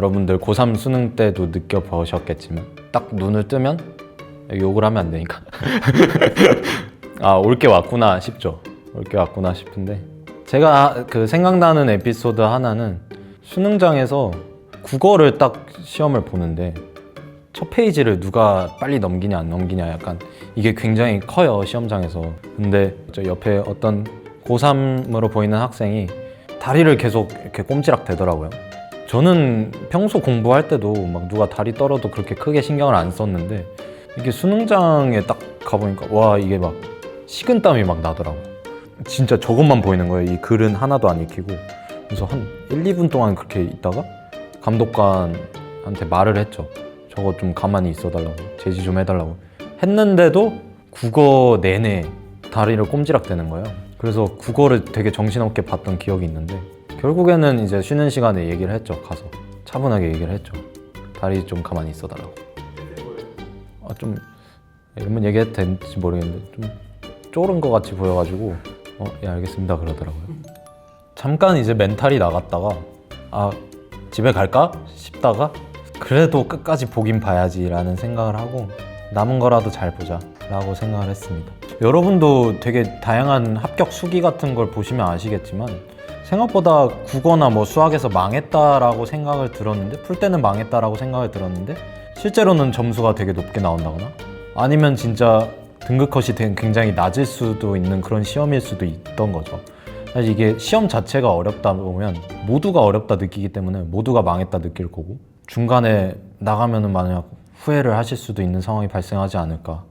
여러분들 고3 수능 때도 느껴보셨겠지만 딱 눈을 뜨면 욕을 하면 안 되니까. 아 올 게 왔구나 싶죠. 올 게 왔구나 싶은데. 제가 그 생각나는 에피소드 하나는 수능장에서 국어를 딱 시험을 보는데 첫 페이지를 누가 빨리 넘기냐 안 넘기냐 약간 이게 굉장히 커요 시험장에서. 근데 저 옆에 어떤 고3으로 보이는 학생이 다리를 계속 이렇게 꼼지락 대더라고요 저는 평소 공부할 때도 막 누가 다리 떨어도 그렇게 크게 신경을 안 썼는데 이게 수능장에 딱 가보니까 와 이게 막 식은땀이 막 나더라고. 진짜 저것만 보이는 거예요. 이 글은 하나도 안 익히고. 그래서 한 1, 2분 동안 그렇게 있다가 감독관한테 말을 했죠. 저거 좀 가만히 있어달라고. 제지 좀 해달라고. 했는데도 국어 내내 다리를 꼼지락대는 거예요. 그래서 국어를 되게 정신없게 봤던 기억이 있는데 결국에는 이제 쉬는 시간에 얘기를 했죠 가서. 차분하게 얘기를 했죠. 다리 좀 가만히 있어달라고. 아, 좀 이러면 얘기해도 되는지 모르겠는데 좀 쫄은 것 같이 보여가지고 어, 예 알겠습니다 그러더라고요. 잠깐 이제 멘탈이 나갔다가 아 집에 갈까? 싶다가 그래도 끝까지 보긴 봐야지라는 생각을 하고 남은 거라도 잘 보자 라고 생각을 했습니다. 여러분도 되게 다양한 합격 수기 같은 걸 보시면 아시겠지만 생각보다 국어나 뭐 수학에서 망했다라고 생각을 들었는데 풀 때는 망했다라고 생각을 들었는데 실제로는 점수가 되게 높게 나온다거나 아니면 진짜 등급 컷이 된 굉장히 낮을 수도 있는 그런 시험일 수도 있던 거죠. 사실 이게 시험 자체가 어렵다 보면 모두가 어렵다 느끼기 때문에 모두가 망했다 느낄 거고 중간에 나가면은 만약 후회를 하실 수도 있는 상황이 발생하지 않을까